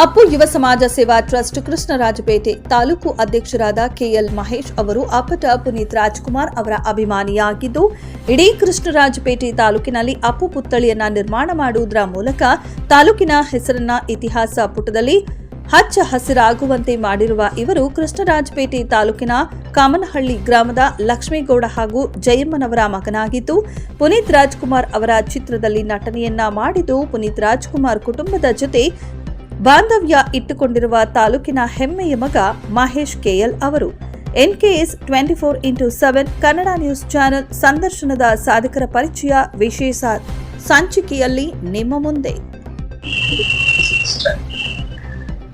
ಅಪ್ಪು ಯುವ ಸಮಾಜ ಸೇವಾ ಟ್ರಸ್ಟ್ ಕೃಷ್ಣರಾಜಪೇಟೆ ತಾಲೂಕು ಅಧ್ಯಕ್ಷರಾದ ಕೆಎಲ್ ಮಹೇಶ್ ಅವರು ಅಪ್ಪಟ ಪುನೀತ್ ರಾಜ್ಕುಮಾರ್ ಅವರ ಅಭಿಮಾನಿಯಾಗಿದ್ದು, ಇಡೀ ಕೃಷ್ಣರಾಜಪೇಟೆ ತಾಲೂಕಿನಲ್ಲಿ ಅಪ್ಪು ಪುತ್ಥಳಿಯನ್ನ ನಿರ್ಮಾಣ ಮಾಡುವುದರ ಮೂಲಕ ತಾಲೂಕಿನ ಹೆಸರನ್ನ ಇತಿಹಾಸ ಪುಟದಲ್ಲಿ ಹಚ್ಚ ಹಸಿರಾಗುವಂತೆ ಮಾಡಿರುವ ಇವರು ಕೃಷ್ಣರಾಜಪೇಟೆ ತಾಲೂಕಿನ ಕಾಮನಹಳ್ಳಿ ಗ್ರಾಮದ ಲಕ್ಷ್ಮೇಗೌಡ ಹಾಗೂ ಜಯಮ್ಮನವರ ಮಗನಾಗಿದ್ದು, ಪುನೀತ್ ರಾಜ್ಕುಮಾರ್ ಅವರ ಚಿತ್ರದಲ್ಲಿ ನಟನೆಯನ್ನ ಮಾಡಿದ್ದು ಪುನೀತ್ ರಾಜ್ಕುಮಾರ್ ಕುಟುಂಬದ ಜೊತೆ ಬಾಂಧವ್ಯ ಇಟ್ಟುಕೊಂಡಿರುವ ತಾಲೂಕಿನ ಹೆಮ್ಮೆಯ ಮಗ ಮಹೇಶ್ ಕೆಎಲ್ ಅವರು. NKS twenty four into seven Kannada news channel ಸಂದರ್ಶನದ ಸಾಧಕರ ಪರಿಚಯ ವಿಶೇಷ ಸಂಚಿಕೆಯಲ್ಲಿ ನಿಮ್ಮ ಮುಂದೆ.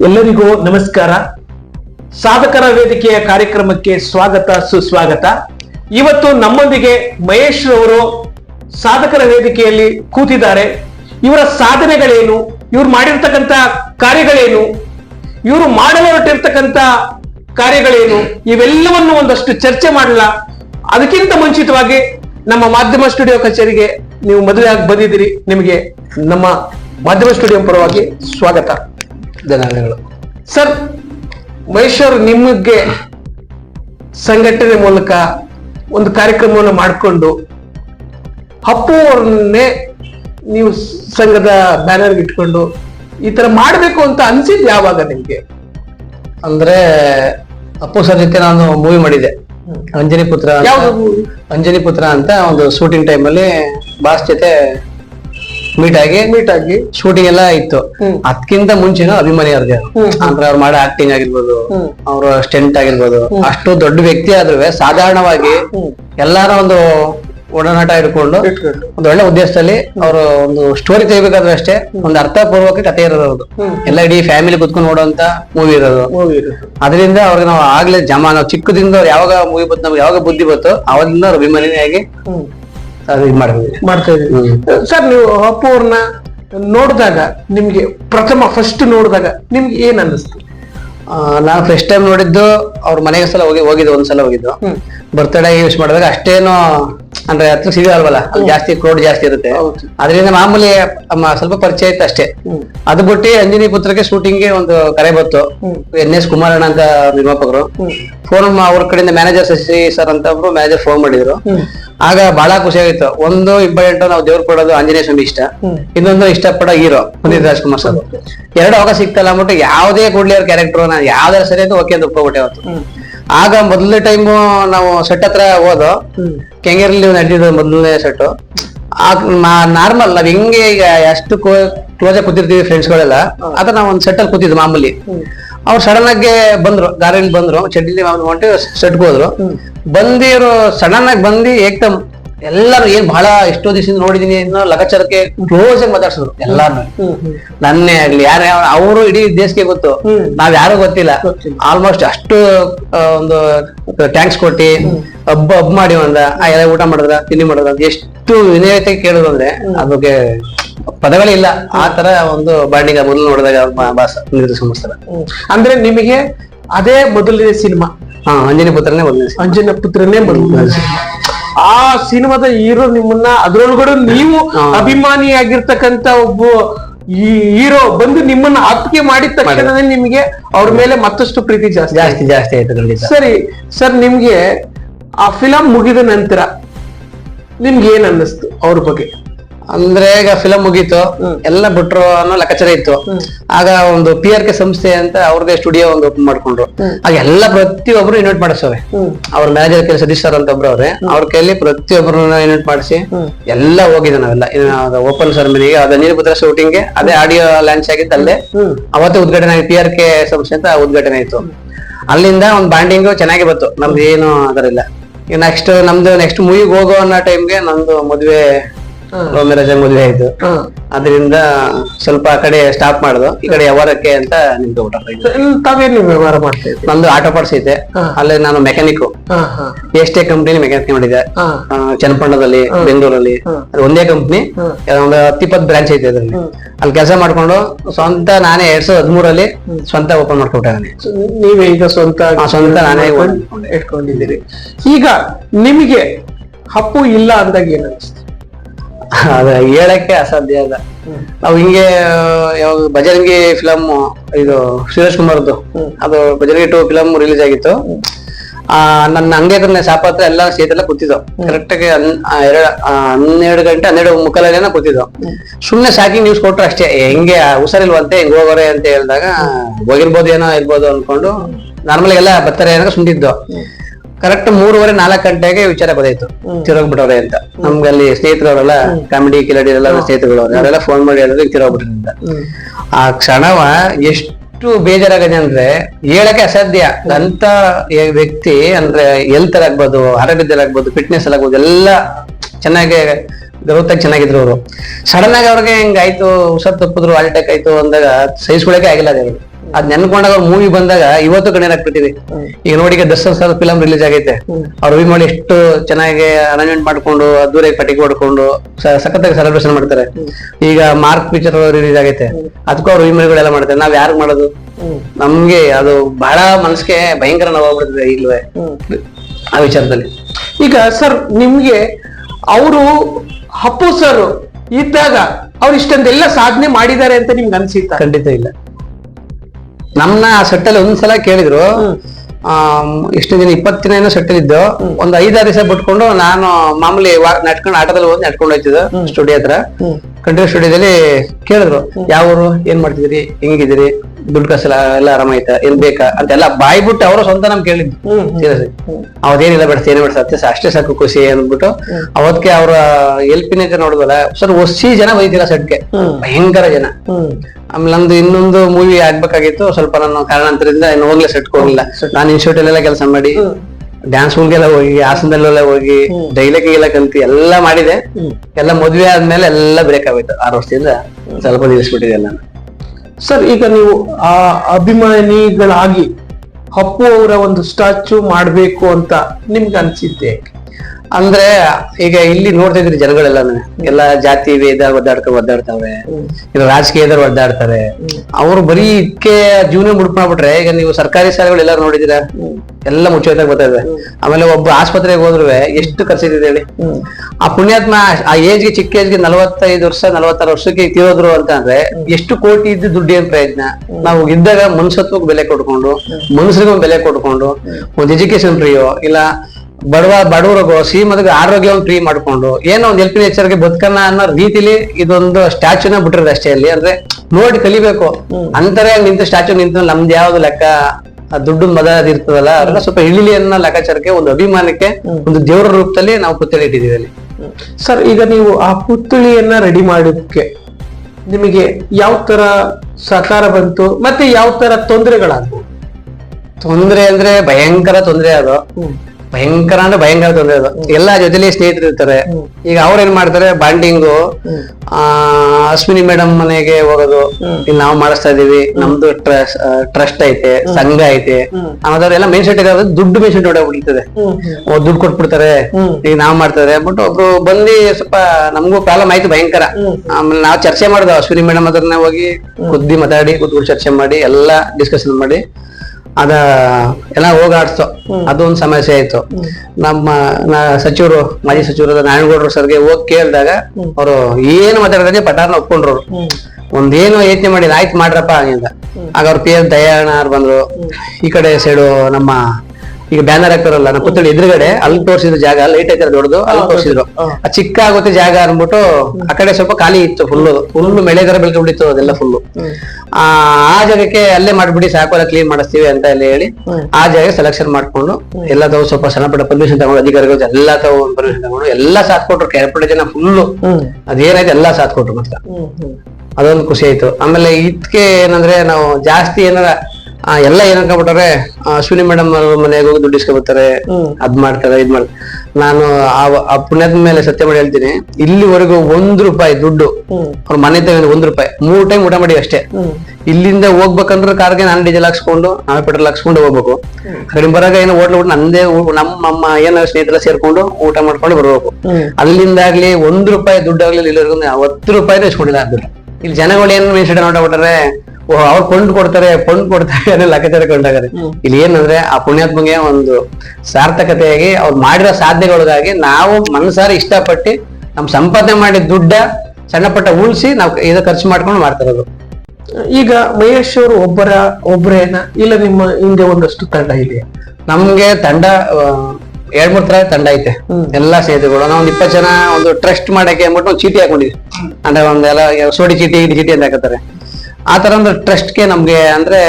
ಎಲ್ಲರಿಗೂ ನಮಸ್ಕಾರ. ಸಾಧಕರ ವೇದಿಕೆಯ ಕಾರ್ಯಕ್ರಮಕ್ಕೆ ಸ್ವಾಗತ, ಸುಸ್ವಾಗತ. ಇವತ್ತು ನಮ್ಮೊಂದಿಗೆ ಮಹೇಶ್ ಅವರು ಸಾಧಕರ ವೇದಿಕೆಯಲ್ಲಿ ಕೂತಿದ್ದಾರೆ. ಇವರ ಸಾಧನೆಗಳೇನು? ಇವ್ರು ಮಾಡಿರ್ತಕ್ಕಂಥ ಕಾರ್ಯಗಳೇನು? ಇವರು ಮಾಡಲು ಹೊರಟಿರ್ತಕ್ಕಂಥ ಕಾರ್ಯಗಳೇನು? ಇವೆಲ್ಲವನ್ನು ಒಂದಷ್ಟು ಚರ್ಚೆ ಮಾಡಲ್ಲ. ಅದಕ್ಕಿಂತ ಮುಂಚಿತವಾಗಿ ನಮ್ಮ ಮಾಧ್ಯಮ ಸ್ಟುಡಿಯೋ ಕಚೇರಿಗೆ ನೀವು ಮದುವೆ ಆಗಿ ಬಂದಿದ್ದೀರಿ. ನಿಮಗೆ ನಮ್ಮ ಮಾಧ್ಯಮ ಸ್ಟುಡಿಯೋ ಪರವಾಗಿ ಸ್ವಾಗತ. ಧನ್ಯವಾದಗಳು. ಸರ್ ಮಹೇಶ್ವರ್ ನಿಮಗೆ ಸಂಘಟನೆ ಮೂಲಕ ಒಂದು ಕಾರ್ಯಕ್ರಮವನ್ನು ಮಾಡಿಕೊಂಡು ಅಪ್ಪು ಅವ್ರನ್ನೇ ನೀವು ಸಂಘದ ಬ್ಯಾನರ್ ಇಟ್ಕೊಂಡು ಈ ತರ ಮಾಡ್ಬೇಕು ಅಂತ ಅನ್ಸಿದ್ ಯಾವಾಗ ನಿಮ್ಗೆ ಅಂದ್ರೆ ಅಪ್ಪು ಸರ್ ಜೊತೆ ನಾನು ಮೂವಿ ಮಾಡಿದೆ ಅಂಜನಿ ಪುತ್ರ ಅಂತ- ಯಾವ್ದು movie? ಅಂಜನಿ ಪುತ್ರ ಅಂತ ಒಂದು ಶೂಟಿಂಗ್ ಟೈಮ್ ಅಲ್ಲಿ ಬಾಸ್ ಜೊತೆ ಮೀಟ್ ಆಗಿ ಮೀಟ್ ಆಗಿ ಶೂಟಿಂಗ್ ಎಲ್ಲ ಇತ್ತು ಹ್ಮ್. ಅದಕ್ಕಿಂತ ಮುಂಚೆನೂ ಅಭಿಮಾನಿ ಅವ್ರಿಗೆ ಹ್ಮ್. ಅಂದ್ರೆ ಅವ್ರು ಮಾಡೋ ಆಕ್ಟಿಂಗ್ ಆಗಿರ್ಬೋದು ಹ್ಮ್. ಅವ್ರ ಸ್ಟೆಂಟ್ ಆಗಿರ್ಬೋದು ಅಷ್ಟು ದೊಡ್ಡ ವ್ಯಕ್ತಿ ಆದ್ರೂ ಸಾಧಾರಣವಾಗಿ. ಎಲ್ಲಾರ ಒಂದು ಒಡನಾಟ ಇಟ್ಕೊಂಡು ಒಂದು ಒಳ್ಳೆ ಉದ್ದೇಶದಲ್ಲಿ ಅವರು ಒಂದು ಸ್ಟೋರಿ ತೆಗಿಬೇಕಾದ್ರೆ ಅಷ್ಟೇ ಒಂದು ಅರ್ಥಪೂರ್ವಕ ಕಥೆ ಇರೋದು. ಎಲ್ಲ ಇಡೀ ಫ್ಯಾಮಿಲಿ ಕುತ್ಕೊಂಡು ನೋಡುವಂತ ಮೂವಿ ಇರೋದು. ಅದರಿಂದ ಅವ್ರಿಗೆ ನಾವು ಆಗ್ಲೇ ಜಮಾ ನಾವು ಚಿಕ್ಕದಿಂದ ಅವ್ರು ಯಾವಾಗ ಮೂವಿ ಬಂತು ನಮ್ಗೆ ಯಾವಾಗ ಬುದ್ಧಿ ಬಂತು ಅವಾಗಿಂದ ಅವ್ರ ಅಭಿಮಾನಿಯಾಗಿ ಮಾಡ್ತಾ ಸರ್ ನೀವು ಅಪ್ಪು ಅವ್ರನ್ನ ನೋಡಿದಾಗ ನಿಮ್ಗೆ ಪ್ರಥಮ ಫಸ್ಟ್ ನೋಡಿದಾಗ ನಿಮ್ಗೆ ಏನ್ ಅನ್ನಿಸ್ತು? ನಾನು ಫಸ್ಟ್ ಟೈಮ್ ನೋಡಿದ್ದು ಅವ್ರ ಮನೆಗೆ ಸಲ ಹೋಗಿ ಹೋಗಿದ್ದು ಒಂದ್ಸಲ ಹೋಗಿದ್ದು. ಬರ್ತ್ಡೇ ಯೂಸ್ ಮಾಡಿದಾಗ ಅಷ್ಟೇನು ಅಂದ್ರೆ ಹತ್ರ ಸಿಗಲ್ವಲ್ಲ ಅಲ್ಲಿ ಜಾಸ್ತಿ ಕ್ರೋಡ್ ಜಾಸ್ತಿ ಇರುತ್ತೆ. ಅದರಿಂದ ಮಾಮೂಲಿ ಸ್ವಲ್ಪ ಪರಿಚಯ ಇತ್ತು ಅಷ್ಟೇ. ಅದು ಬಿಟ್ಟು ಅಂಜನಿ ಪುತ್ರಕ್ಕೆ ಶೂಟಿಂಗ್ಗೆ ಒಂದು ಕರೆ ಬಂತು. ಎನ್ ಎಸ್ ಕುಮಾರಣ್ಣ ಅಂತ ನಿರ್ಮಾಪಕರು. ಫೋನ್ ಅವ್ರ ಕಡೆಯಿಂದ ಮ್ಯಾನೇಜರ್ ಶಶಿ ಸರ್ ಅಂತ ಒಬ್ರು ಮ್ಯಾನೇಜರ್ ಫೋನ್ ಮಾಡಿದ್ರು. ಆಗ ಬಹಳ ಖುಷಿ ಆಗಿತ್ತು ಒಂದು ಇಂಪಾರ್ಟೆಂಟ್ ನಾವು ದೇವ್ರ ಕೊಡೋದು ಆಂಜನೇಯ ಸ್ವಾಮಿ ಇಷ್ಟ. ಇನ್ನೊಂದು ಇಷ್ಟಪಡೋ ಹೀರೋ ಪುನೀತ್ ರಾಜ್ಕುಮಾರ್ ಸರ್. ಎರಡು ಅವಾಗ ಸಿಕ್ತಲ್ಲ ಅಂದ್ಬಿಟ್ಟು ಯಾವುದೇ ಕೊಡ್ಲಿ ಅವ್ರ ಕ್ಯಾರೆಕ್ಟರ್ ನಾನು ಯಾವ್ದಾರ ಸರಿ ಅಂತ ಓಕೆ ಅಂತ ಒಪ್ಕೊಬಿಟ್ಟೆ ಅವತ್ತು. ಆಗ ಮೊದಲನೇ ಟೈಮು ನಾವು ಸೆಟ್ ಹತ್ರ ಹೋದೋ ಕೆಂಗೇರಿಲಿ ಕೆಂಗೇರಲ್ಲಿ ನಡೆದಿದ್ದು ಮೊದಲನೇ ಸೆಟ್ ನಾರ್ಮಲ್ ನಾವ್ ಹೆಂಗೆ ಈಗ ಎಷ್ಟು ಕ್ಲೋಸ್ ಆಗಿ ಕೂತಿರ್ತೀವಿ ಫ್ರೆಂಡ್ಸ್ ಗಳೆಲ್ಲ ಅದ್ರ ನಾವ್ ಒಂದ್ ಸೆಟ್ ಅಲ್ಲಿ ಕೂತಿದ್ವಿ ಮಾಮೂಲಿ. ಅವ್ರು ಸಡನ್ ಆಗಿ ಬಂದ್ರು ಗಾರ್ಡನ್ ಬಂದ್ರು ಚಡ್ಡಿಲಿ ಹೊಂಟಿ ಸೆಟ್ ಹೋದ್ರು. ಬಂದಿರೋ ಸಡನ್ ಆಗಿ ಬಂದಿ ಏಕ್ದಮ್ ಎಲ್ಲರೂ ಏನ್ ಬಹಳ ಎಷ್ಟೋ ದಿವಸದಿಂದ ನೋಡಿದೀನಿ ಅನ್ನೋ ಲಗಚರಕ್ಕೆ ಕ್ಲೋಸ್ ಆಗಿ ಮಾತಾಡ್ಸಿದ್ರು ಎಲ್ಲಾರು ನನ್ನೆ ಆಗ್ಲಿ ಯಾರ ಅವರು ಇಡೀ ದೇಶಕ್ಕೆ ಗೊತ್ತು. ನಾವ್ ಯಾರು ಗೊತ್ತಿಲ್ಲ. ಆಲ್ಮೋಸ್ಟ್ ಅಷ್ಟು ಒಂದು ಟ್ಯಾಂಕ್ಸ್ ಕೊಟ್ಟಿ ಹಬ್ಬ ಹಬ್ಬ ಮಾಡಿ ಒಂದ ಆ ಎಲ್ಲ ಊಟ ಮಾಡಿದ್ರ ತಿಂಡಿ ಮಾಡಿದ್ರ ಎಷ್ಟು ವಿನಯತೆ ಕೇಳಿದ್ರು ಅಂದ್ರೆ ಅದಕ್ಕೆ ಪದಗಳಿಲ್ಲ. ಆ ತರ ಒಂದು ಬಾಂಡಿಂಗ್ ಮೊದಲು ನೋಡಿದಾಗ ನಿರ್ದೇಶನ ಹ್ಮ್. ಅಂದ್ರೆ ನಿಮಗೆ ಅದೇ ಮೊದಲನೇ ಸಿನಿಮಾ. ಹಾ ಅಂಜನಿ ಪುತ್ರನೇ ಮೊದಲನೇ ಅಂಜನ ಪುತ್ರನೇ ಮೊದಲನೇ ಸಿನಿಮಾದ ಹೀರೋ ನಿಮ್ಮನ್ನ ಅದ್ರೊಳಗಡೆ ನೀವು. ಅಭಿಮಾನಿಯಾಗಿರ್ತಕ್ಕಂತ ಒಬ್ಬ ಈ ಹೀರೋ ಬಂದು ನಿಮ್ಮನ್ನ ಆಪ್ಕೆ ಮಾಡಿದ ತಕ್ಷಣನೇ ನಿಮ್ಗೆ ಅವ್ರ ಮೇಲೆ ಮತ್ತಷ್ಟು ಪ್ರೀತಿ ಜಾಸ್ತಿ ಜಾಸ್ತಿ ಜಾಸ್ತಿ ಆಯ್ತು ಖಂಡಿತ ಸರಿ. ಸರ್ ನಿಮ್ಗೆ ಆ ಫಿಲಂ ಮುಗಿದ ನಂತರ ನಿಮ್ಗೆ ಏನ್ ಅನ್ನಿಸ್ತು ಅವ್ರ ಬಗ್ಗೆ? ಅಂದ್ರೆ ಈಗ ಫಿಲಂ ಮುಗೀತು ಎಲ್ಲ ಬಿಟ್ರು ಅನ್ನೋ ಲೆಕ್ಕಾಚಾರ ಇತ್ತು. ಆಗ ಒಂದು ಪಿ ಆರ್ ಕೆ ಸಂಸ್ಥೆ ಅಂತ ಅವ್ರದೇ ಸ್ಟುಡಿಯೋ ಒಂದು ಓಪನ್ ಮಾಡ್ಕೊಂಡ್ರು. ಆಗ ಎಲ್ಲ ಪ್ರತಿಯೊಬ್ರು ಇನ್ವೈಟ್ ಮಾಡಿಸವೆ. ಅವ್ರ ಮ್ಯಾನೇಜರ್ ಕೆಲಸ ಸದೀಶ್ ಸರ್ ಅಂತ ಒಬ್ರು ಅವ್ರೆ ಅವ್ರ ಕೈಯಲ್ಲಿ ಪ್ರತಿಯೊಬ್ಬರನ್ನ ಇನ್ವೈಟ್ ಮಾಡಿಸಿ ಎಲ್ಲ ಹೋಗಿದ್ದೆ ನಾವೆಲ್ಲ. ಓಪನ್ ಸೆರೆಮನಿಗೆ ಅದ ನೀಲಪುತ್ರ ಶೂಟಿಂಗ್ ಅದೇ ಆಡಿಯೋ ಲಾಂಚ್ ಆಗಿತ್ತು ಅಲ್ಲೇ. ಅವತ್ತೇ ಉದ್ಘಾಟನೆ ಆಗಿ ಪಿ ಆರ್ ಕೆ ಸಂಸ್ಥೆ ಅಂತ ಉದ್ಘಾಟನೆ ಆಯ್ತು. ಅಲ್ಲಿಂದ ಒಂದು ಬಾಂಡಿಂಗ್ ಚೆನ್ನಾಗಿ ಬಂತು. ನಮ್ದು ಏನು ಅದರ ಇಲ್ಲ ನೆಕ್ಸ್ಟ್ ನಮ್ದು ನೆಕ್ಸ್ಟ್ ಮೂವಿಗೆ ಹೋಗೋ ಅನ್ನೋ ಟೈಮ್ಗೆ ನಮ್ದು ಮದ್ವೆ ರೋಮಿರಾಜ ಮದ್ವೆ ಆಯ್ತು. ಅದರಿಂದ ಸ್ವಲ್ಪ ಆ ಕಡೆ ಸ್ಟಾಪ್ ಮಾಡುದು ಈ ಕಡೆ ವ್ಯವಹಾರಕ್ಕೆ ಅಂತ ನಿಮ್ಗೆ ಊಟ ತಾವೇನ್ ನೀವು ವ್ಯವಹಾರ ಮಾಡ್ತೀವಿ ನಂದು ಆಟೋ ಪಾರ್ಟ್ಸ್ ಐತೆ. ಅಲ್ಲಿ ನಾನು ಮೆಕ್ಯಾನಿಕ್ ಎಷ್ಟೇ ಕಂಪ್ನಿ ಮೆಕ್ಯಾನಿಕ್ ಮಾಡಿದೆ. ಚನ್ನಪಣ್ಣದಲ್ಲಿ ಬೆಂಗಳೂರಲ್ಲಿ. ಒಂದೇ ಕಂಪ್ನಿ ಒಂದು ಹತ್ತಿಪ್ಪತ್ತು ಬ್ರಾಂಚ್ ಐತೆ ಅದ್ರಲ್ಲಿ. ಅಲ್ಲಿ ಕೆಲಸ ಮಾಡ್ಕೊಂಡು ಸ್ವಂತ ನಾನೇ ಎರಡ್ ಸಾವಿರದ ಹದಿಮೂರಲ್ಲಿ ಸ್ವಂತ ಓಪನ್ ಮಾಡ್ಕೊಟ್ಟಿದ್ದಾನೆ ನೀವೇ ಈಗ ಸ್ವಂತ ಸ್ವಂತ ನಾನೇ ಇಟ್ಕೊಂಡಿದ್ದೀರಿ. ಈಗ ನಿಮಗೆ ಹಪ್ಪು ಇಲ್ಲ ಅಂದಾಗ ಏನ್ ಅನಿಸ್ತು ಅದ ಹೇಳಕ್ಕೆ ಅಸಾಧ್ಯ ಅದ ನಾವು ಹಿಂಗೆ, ಯಾವಾಗ ಭಜರಂಗಿ ಫಿಲಮ್ ಇದು ಸುರೇಶ್ ಕುಮಾರ್ದು, ಅದು ಭಜರಂಗಿ ಟು ಫಿಲಮ್ ರಿಲೀಸ್ ಆಗಿತ್ತು. ಆ, ನನ್ನ ಅಂಗಡಿ ತನ್ನ ಶಾಪ ಹತ್ರ ಎಲ್ಲ ಸೇತೆಲ್ಲ ಕೂತಿದ್ದವು. ಕರೆಕ್ಟ್ ಆಗಿ ಎರಡ್ ಹನ್ನೆರಡು ಗಂಟೆ, ಹನ್ನೆರಡು ಮುಕ್ಕಲಲ್ಲೇನ ಕೂತಿದ್ದವು. ಸುಮ್ನೆ ಶಾಕಿಂಗ್ ನ್ಯೂಸ್ ಕೊಟ್ರು ಅಷ್ಟೇ. ಹೆಂಗೆ ಹುಷಾರಿಲ್ವಂತೆ, ಹೆಂಗ್ ಹೋಗೋರೆ ಅಂತ ಹೇಳಿದಾಗ, ಹೋಗಿರ್ಬೋದು ಏನೋ ಇರ್ಬೋದು ಅನ್ಕೊಂಡು, ನಾರ್ಮಲ್ ಎಲ್ಲ ಬರ್ತಾರೆ ಏನೋ ಸುಮ್ನಿದ್ದು ಕರೆಕ್ಟ್ ಮೂರುವರೆ ನಾಲ್ಕು ಗಂಟೆಗೆ ವಿಚಾರ ಗೊತ್ತಾಯ್ತು. ತಿರೋಗ್ಬಿಟ್ಟವ್ರೆ ಅಂತ. ನಮ್ಗೆ ಅಲ್ಲಿ ಸ್ನೇಹಿತರವರೆಲ್ಲ ಕಾಮಿಡಿ ಕಿಲಾಡಿ ಎಲ್ಲ ಸ್ನೇಹಿತರುಗಳು ಅವ್ರೆ. ಅವರೆಲ್ಲ ಫೋನ್ ಮಾಡಿ ಹೇಳಿದ್ರು ತಿರೋಗ್ಬಿಟ್ರಿ ಅಂತ. ಆ ಕ್ಷಣವ ಎಷ್ಟು ಬೇಜಾರಾಗಿದೆ ಅಂದ್ರೆ ಹೇಳಕ್ಕೆ ಅಸಾಧ್ಯ. ಅಂತ ವ್ಯಕ್ತಿ ಅಂದ್ರೆ ಹೆಲ್ತ್ ಆಗ್ಬೋದು ಆರೋಗ್ಯದಲ್ಲಾಗ್ಬೋದು ಫಿಟ್ನೆಸ್ ಆಗ್ಬೋದು ಎಲ್ಲ ಚೆನ್ನಾಗಿ ಗ್ರೋತ್ ಆಗಿ ಚೆನ್ನಾಗಿದ್ರು ಅವರು. ಸಡನ್ ಆಗಿ ಅವ್ರಿಗೆ ಹಿಂಗಾಯ್ತು ಹುಷಾರ್ ತಪ್ಪಿದ್ರು ಹಾರ್ಟ್ ಅಟ್ಯಾಕ್ ಆಯ್ತು ಅಂದಾಗ ಸಹಿಸ್ಕೊಳಕ್ಕೆ ಆಗಿಲ್ಲ ಅದು ಅದ್ ನೆನ್ಕೊಂಡಾಗ ಅವ್ರ ಮೂವಿ ಬಂದಾಗ ಇವತ್ತು ಕಣ್ಣೀರ್ ಹಾಕ್ಬಿಟ್ಟಿವಿ ಈಗ ನೋಡಿ ಈಗ ದರ್ಶನ್ ಸರ್ ಫಿಲಂ ರಿಲೀಸ್ ಆಗೈತೆ. ಅವ್ರ ಮೂವಿ ಮಾಡಿ ಎಷ್ಟು ಚೆನ್ನಾಗಿ ಅರೇಂಜ್ಮೆಂಟ್ ಮಾಡ್ಕೊಂಡು ಅದ್ದೂರಿಯಾಗಿ ಪಟಿಕೆ ಹೊಡ್ಕೊಂಡು ಸಖತ್ತಾಗಿ ಸೆಲೆಬ್ರೇಷನ್ ಮಾಡ್ತಾರೆ. ಈಗ ಮಾರ್ಕ್ ಪಿಕ್ಚರ್ ರಿಲೀಸ್ ಆಗೈತೆ. ಅದಕ್ಕೂ ಅವ್ರ ವಿಮಲ್ಗಳೆಲ್ಲ ಮಾಡ್ತಾರೆ. ನಾವ್ ಯಾರು ಮಾಡೋದು? ನಮ್ಗೆ ಅದು ಬಹಳ ಮನಸ್ಸಿಗೆ ಭಯಂಕರ ನೋವಾಗ್ಬಿಡ್ತದೆ ಇಲ್ವೇ? ಆ ವಿಚಾರದಲ್ಲಿ. ಈಗ ಸರ್ ನಿಮ್ಗೆ ಅವರು ಅಪ್ಪು ಸರ್ ಇದ್ದಾಗ ಅವ್ರು ಇಷ್ಟೊಂದೆಲ್ಲ ಸಾಧನೆ ಮಾಡಿದ್ದಾರೆ ಅಂತ ನಿಮ್ಗೆ ಅನ್ಸಿತ್ತ? ಖಂಡಿತ ಇಲ್ಲ. ನಮ್ನ ಆ ಸೆಟ್ಟಲ್ಲಿ ಒಂದ್ಸಲ ಕೇಳಿದ್ರು ಆ ಎಷ್ಟು ದಿನ ಇಪ್ಪತ್ತಿನ ಏನೋ ಸೆಟ್ಟಲ್ ಇದ್ದು ಒಂದ್ ಐದಾರು ದಿವಸ ಬಿಟ್ಕೊಂಡು ನಾನು ಮಾಮೂಲಿ ನಡ್ಕೊಂಡು ಆಟೋದಲ್ಲಿ ಹೋಗಿ ನಡ್ಕೊಂಡು ಹೋಯ್ತಿದ್ದು ಸ್ಟುಡಿಯೋ ಹತ್ರ. ಕಂಟಿನ್ಯೂ ಸ್ಟುಡಿಯೋದಲ್ಲಿ ಕೇಳಿದ್ರು ಯಾವ ಊರು? ಏನ್ ಮಾಡ್ತಿದ್ರಿ ಹೆಂಗಿದಿರಿ ದುಡ್ಡು ಕಸಲ ಎಲ್ಲ ಆರಾಮಾಯ್ತಾ? ಏನ್ ಬೇಕಾ? ಅಂತೆಲ್ಲ ಬಾಯ್ ಬಿಟ್ಟು ಅವರು ಸ್ವಂತ ನಮ್ ಕೇಳಿದ್ದು ಸೀರಿಯಸ್ಲಿ ಅವತ್ತೇನಿಲ್ಲ ಬೇಡ ಏನೇ ಬೇಡ ಸತ್ಯ ಅಷ್ಟೇ ಸಾಕು ಖುಷಿ ಅಂದ್ಬಿಟ್ಟು ಅವತ್ಗೆ ಅವ್ರ ಎಲ್ಪಿನ ನೋಡಿದ್ವಲ್ಲ ಸರ್ ಒಸಿ ಜನ ಬೈತಿಲ್ಲ ಸೆಟ್ಗೆ ಭಯಂಕರ ಜನ. ಆಮೇಲೆ ನಂದು ಇನ್ನೊಂದು ಮೂವಿ ಆಗ್ಬೇಕಾಗಿತ್ತು ಸ್ವಲ್ಪ ನಾನು ಕಾರಣಾಂತರದಿಂದ ಇನ್ನು ಹೋಗ್ಲೇ ಸೆಟ್ ಹೋಗಿಲ್ಲ ನಾನು ಇನ್ಸ್ಟಿಟ್ಯೂಟ್ ಅಲ್ಲೆಲ್ಲ ಕೆಲಸ ಮಾಡಿ. ಡ್ಯಾನ್ಸ್ ಸ್ಕೂಲ್ಗೆಲ್ಲ ಹೋಗಿ ಹಾಸನದಲ್ಲೆಲ್ಲ ಹೋಗಿ ಡೈಲಕ್ ಎಲ್ಲ ಅಂತ ಎಲ್ಲ ಮಾಡಿದೆ. ಎಲ್ಲ ಮದ್ವೆ ಆದ್ಮೇಲೆ ಎಲ್ಲ ಬ್ರೇಕ್ ಆಗೋಯ್ತು. ಆರು ವರ್ಷದಿಂದ ಸ್ವಲ್ಪ ನಿಲ್ಲಿಸ್ಬಿಟ್ಟಿದೆ ಎಲ್ಲ. ಸರ್ ಈಗ ನೀವು ಆ ಅಭಿಮಾನಿಗಳಾಗಿ ಅಪ್ಪು ಅವರ ಒಂದು ಸ್ಟ್ಯಾಚು ಮಾಡ್ಬೇಕು ಅಂತ ನಿಮ್ಗೆ ಅನ್ಸಿದ್ದೆ? ಅಂದ್ರೆ ಈಗ ಇಲ್ಲಿ ನೋಡ್ತಾ ಇದ್ರಿ ಜನಗಳೆಲ್ಲ ಎಲ್ಲ ಜಾತಿ ವೇದ ಒದ್ದಾಡ್ಕೊ ಒದ್ದಾಡ್ತಾವೆ ಈಗ ರಾಜಕೀಯದವ್ರು ಒದ್ದಾಡ್ತಾರೆ. ಅವ್ರು ಬರೀ ಇದಕ್ಕೆ ಜೀವನ ಮುಡ್ಕೊಂಡ್ಬಿಟ್ರೆ ಈಗ ನೀವು ಸರ್ಕಾರಿ ಶಾಲೆಗಳು ಎಲ್ಲಾರು ನೋಡಿದೀರಾ ಎಲ್ಲ ಮುಚ್ಚೋದಾಗ ಬರ್ತಾ ಇದೆ. ಆಮೇಲೆ ಒಬ್ಬ ಆಸ್ಪತ್ರೆಗೆ ಹೋದ್ರು ಎಷ್ಟು ಖರ್ಚಿದೆ ಹೇಳಿ? ಆ ಪುಣ್ಯಾತ್ಮ ಆ ಏಜ್ಗೆ ಚಿಕ್ಕ ಏಜ್ಗೆ ನಲವತ್ತೈದು ವರ್ಷ ನಲವತ್ತಾರು ವರ್ಷಕ್ಕೆ ತೀರೋದ್ರು ಅಂತ ಅಂದ್ರೆ ಎಷ್ಟು ಕೋಟಿ ಇದ್ದು ದುಡ್ಡು ಏನ್ ಪ್ರಯತ್ನ ನಾವು ಇದ್ದಾಗ ಮನುಷ್ಯತ್ವಕ್ಕೆ ಬೆಲೆ ಕೊಟ್ಕೊಂಡು ಮನುಷ್ಯರಿಗೂ ಬೆಲೆ ಕೊಟ್ಕೊಂಡು ಒಂದು ಎಜುಕೇಶನ್ ಫ್ರೀಯೋ ಇಲ್ಲ ಬಡವ ಬಡವರಿಗೋ ಶ್ರೀಮಂತರಿಗೆ ಆರೋಗ್ಯವನ್ನು ಫ್ರೀ ಮಾಡ್ಕೊಂಡು ಏನೋ ಒಂದು ಎಲ್ಪಿ ನೇಚರ್ಗೆ ಬದುಕನ್ನ ಅನ್ನೋ ರೀತಿಲಿ ಇದೊಂದು ಸ್ಟ್ಯಾಚುನ ಬಿಟ್ಟಿರೋದು ಅಷ್ಟೇ ಅಲ್ಲಿ. ಅಂದ್ರೆ ನೋಡಿ ಕಲಿಬೇಕು. ಅಂತಾರೆ ನಿಂತ ಸ್ಟ್ಯಾಚು ನಿಂತು ನಮ್ದು ಯಾವ್ದು ಲೆಕ್ಕ ದುಡ್ಡು ಮದ ಇರ್ತದಲ್ಲ ಅದನ್ನ ಸ್ವಲ್ಪ ಇಳಿಲಿ ಅನ್ನೋ ಲೆಕ್ಕಾಚಾರಕ್ಕೆ ಒಂದು ಅಭಿಮಾನಕ್ಕೆ ಒಂದು ದೇವರ ರೂಪದಲ್ಲಿ ನಾವು ಪುತ್ಥಳಿ ಇಟ್ಟಿದ್ದೀವಿ ಅಲ್ಲಿ. ಸರ್ ಈಗ ನೀವು ಆ ಪುತ್ಥಳಿಯನ್ನ ರೆಡಿ ಮಾಡೋದಕ್ಕೆ ನಿಮಗೆ ಯಾವ ತರ ಸಹಕಾರ ಬಂತು ಮತ್ತೆ ಯಾವ ತರ ತೊಂದರೆಗಳಾದವು? ತೊಂದರೆ ಅಂದ್ರೆ ಭಯಂಕರ ತೊಂದರೆ ಅದು. ಭಯಂಕರ ಅಂದ್ರೆ ಭಯಂಕರ ತೊಂದರೆ ಅದು. ಎಲ್ಲಾ ಜೊತೆಲಿ ಸ್ನೇಹಿತರು ಇರ್ತಾರೆ. ಈಗ ಅವ್ರ ಏನ್ ಮಾಡ್ತಾರೆ ಬಾಂಡಿಂಗು ಆ ಅಶ್ವಿನಿ ಮೇಡಮ್ ಮನೆಗೆ ಹೋಗೋದು. ಇಲ್ಲಿ ನಾವು ಮಾಡಿಸ್ತಾ ಇದೀವಿ ನಮ್ದು ಟ್ರಸ್ಟ್ ಐತೆ ಸಂಘ ಐತೆ. ಅನ್ನೋದವ್ರೆಲ್ಲ ಮೇನ್ ಸೆಟ್ ಇರೋದು ದುಡ್ಡು ಮೇನ್ ಸೆಟ್ ಹೊಡೋಗ್ಬಿಡ್ತದೆ ಓ ದುಡ್ಡು ಕೊಟ್ಬಿಡ್ತಾರೆ. ಈಗ ನಾವ್ ಮಾಡ್ತಾರೆ. ಬಟ್ ಒಬ್ರು ಬಂದು ಸ್ವಲ್ಪ ನಮಗೂ ಪ್ರಾಬ್ಲಮ್ ಆಯ್ತು ಭಯಂಕರ. ಆಮೇಲೆ ನಾವ್ ಚರ್ಚೆ ಮಾಡಿದ್ವು ಅಶ್ವಿನಿ ಮೇಡಮ್ ಅದ್ರನ್ನ ಹೋಗಿ ಕುದ್ದಿ ಮಾತಾಡಿ ಕೂತ್ಕೊಂಡು ಚರ್ಚೆ ಮಾಡಿ ಎಲ್ಲಾ ಡಿಸ್ಕಷನ್ ಮಾಡಿ ಅದ ಎಲ್ಲ ಹೋಗಾಡ್ಸ್ತು ಅದೊಂದು ಸಮಸ್ಯೆ ಆಯ್ತು. ನಮ್ಮ ಸಚಿವರು ಮಾಜಿ ಸಚಿವರು ನಾರಾಯಣಗೌಡರು ಸರ್ಗೆ ಹೋಗಿ ಕೇಳಿದಾಗ ಅವರು ಏನು ಮಾತಾಡಿದ್ರೆ ಪಟಾರ್ನ ಒಪ್ಕೊಂಡ್ರು. ಒಂದೇನು ಯೋಚನೆ ಮಾಡಿದ ಆಯ್ತು ಮಾಡ್ರಪ್ಪ ಆಗಿಂದ ಆಗ ಅವ್ರ ಪಿ ಎಸ್ ದಯಾಣ ಅವ್ರು ಬಂದ್ರು. ಈ ಕಡೆ ಸೈಡು ನಮ್ಮ ಈಗ ಬ್ಯಾನರ್ ಹಾಕ್ತಾರಲ್ಲ ನಮ್ಮ ಪುತ್ತಳಿ ಎದುರುಗಡೆ ಅಲ್ಲಿ ತೋರಿಸಿದ ಜಾಗ ಲೈಟ್ ಐತೆ ದೊಡ್ಡದು ಅಲ್ಲಿ ತೋರಿಸಿದ್ರು. ಆ ಚಿಕ್ಕ ಆಗುತ್ತೆ ಜಾಗ ಅನ್ಬಿಟ್ಟು ಆ ಕಡೆ ಸ್ವಲ್ಪ ಖಾಲಿ ಇತ್ತು ಫುಲ್ ಫುಲ್ ತರ ಬೆಳ್ಕೊಂಡ್ಬಿಟ್ಟಿತ್ತು ಅದೆಲ್ಲ ಫುಲ್ ಆ ಆ ಜಾಗಕ್ಕೆ ಅಲ್ಲೇ ಮಾಡ್ಬಿಡಿ ಸಾಕು ಎಲ್ಲ ಕ್ಲೀನ್ ಮಾಡಿಸ್ತೀವಿ ಅಂತ ಎಲ್ಲ ಹೇಳಿ ಆ ಜಾಗ ಸೆಲೆಕ್ಷನ್ ಮಾಡ್ಕೊಂಡು ಎಲ್ಲ ತಾವು ಸ್ವಲ್ಪ ಸಣ್ಣ ಪುಟ್ಟ ಪರ್ಮಿಷನ್ ತಗೊಂಡು ಅಧಿಕಾರಿಗಳು ಎಲ್ಲ ತಾವು ಪರ್ಮಿಷನ್ ತಗೊಂಡು ಎಲ್ಲ ಸಾಥ್ ಕೊಟ್ರು ಕೆರೆಪುಟ್ಟ ಜನ ಫುಲ್ಲು ಅದೇನಾಯ್ತು ಎಲ್ಲ ಸಾಥ್ ಕೊಟ್ರು ಮತ್ತೆ ಅದೊಂದು ಖುಷಿ ಆಯ್ತು. ಆಮೇಲೆ ಇದಕ್ಕೆ ಏನಂದ್ರೆ ನಾವು ಜಾಸ್ತಿ ಏನಾರ ಎಲ್ಲ ಏನ್ ಅನ್ಕೊಂಡ್ಬಿಟ್ಟಾರೆ ಅಶ್ವಿನಿ ಮೇಡಮ್ ಮನೆಗೆ ಹೋಗಿ ದುಡ್ಡು ಇಸ್ಕೊಬರ್ತಾರೆ ಅದ್ ಮಾಡ್ತಾರೆ ಇದ್ ಮಾಡ್ತಾರೆ. ನಾನು ಆ- ಆ ಪುಣ್ಯದ ಮೇಲೆ ಸತ್ಯ ಮಾಡಿ ಹೇಳ್ತೀನಿ. ಇಲ್ಲಿವರೆಗೂ ಒಂದ್ ರೂಪಾಯಿ ದುಡ್ಡು ಅವ್ರ ಮನೆ ತಗೊಂಡು ಒಂದ್ ರೂಪಾಯಿ ಮೂರ್ ಟೈಮ್ ಊಟ ಮಾಡಿ ಅಷ್ಟೇ. ಇಲ್ಲಿಂದ ಹೋಗ್ಬೇಕಂದ್ರೆ ಕಾರ್ಗೆ ನಾನು ಡೀಸೆಲ್ ಹಾಕ್ಸ್ಕೊಂಡು ನಾವೇ ಪೆಟ್ರೋಲ್ ಹಾಕ್ಸ್ಕೊಂಡು ಹೋಗ್ಬೇಕು. ಕಡಿಮೆ ಬರಾಗ ಏನೋ ಹೋಟ್ಲ್ ಬಿಟ್ಟು ನಂದೇ ನಮ್ಮ ನಮ್ಮ ಏನೋ ಸ್ನೇಹಿತರ ಸೇರ್ಕೊಂಡು ಊಟ ಮಾಡ್ಕೊಂಡು ಬರ್ಬೇಕು. ಅಲ್ಲಿಂದಾಗ್ಲಿ ಒಂದ್ ರೂಪಾಯಿ ದುಡ್ಡು ಆಗ್ಲಿ ಇಲ್ಲಿವರೆಗೂ ಹತ್ತು ರೂಪಾಯಿ ಇಸ್ಕೊಂಡಿಲ್ಲ ದುಡ್ಡು. ಇಲ್ಲಿ ಜನಗಳು ಏನ್ ಮೆನ್ಸಿಡ ನೋಡ್ಬಿಟ್ರೆ ಅವ್ರು ಕೊಂಡು ಕೊಡ್ತಾರೆ ಕೊಂಡು ಕೊಡ್ತಾರೆ ಅನ್ನೋ ಲೆಕ್ಕಾಚಾರ ಕೊಂಡಾಗದೆ ಇಲ್ಲಿ ಏನಂದ್ರೆ ಆ ಪುಣ್ಯಾತ್ಮಗೆ ಒಂದು ಸಾರ್ಥಕತೆಯಾಗಿ ಅವ್ರು ಮಾಡಿರೋ ಸಾಧನೆಗಳಿಗಾಗಿ ನಾವು ಮನಸಾರ ಇಷ್ಟಪಟ್ಟು ನಮ್ ಸಂಪಾದನೆ ಮಾಡಿದ ದುಡ್ಡ ಸಣ್ಣ ಪಟ್ಟ ಉಳಿಸಿ ನಾವು ಇದು ಖರ್ಚು ಮಾಡ್ಕೊಂಡು ಮಾಡ್ತಿರೋದು. ಈಗ ಮಹೇಶ್ ಅವರು ಒಬ್ಬರ ಒಬ್ಬರೇನ ಇಲ್ಲ ನಿಮ್ಮ ಹಿಂದೆ ಒಂದಷ್ಟು ತಂಡ ಇದೆ ನಮ್ಗೆ ತಂಡ ಎರಡ್ ಮೂರ್ ತರ ತಂಡ ಐತೆ. ಎಲ್ಲಾ ಸೇತುಗಳು ನಾವ್ ಒಂದ್ ಇಪ್ಪತ್ತು ಜನ ಒಂದು ಟ್ರಸ್ಟ್ ಮಾಡಕ್ಕೆ ಅಂದ್ಬಿಟ್ಟು ಒಂದು ಚೀಟಿ ಹಾಕೊಂಡಿದ್ವಿ. ಅಂದ್ರೆ ಒಂದೆಲ್ಲ ಸೋಡಿ ಚೀಟಿ ಇದು ಚೀಟಿ ಅಂತ ಹಾಕತ್ತಾರೆ. ಆ ತರ ಒಂದು ಟ್ರಸ್ಟ್ಗೆ ನಮ್ಗೆ ಅಂದ್ರೆ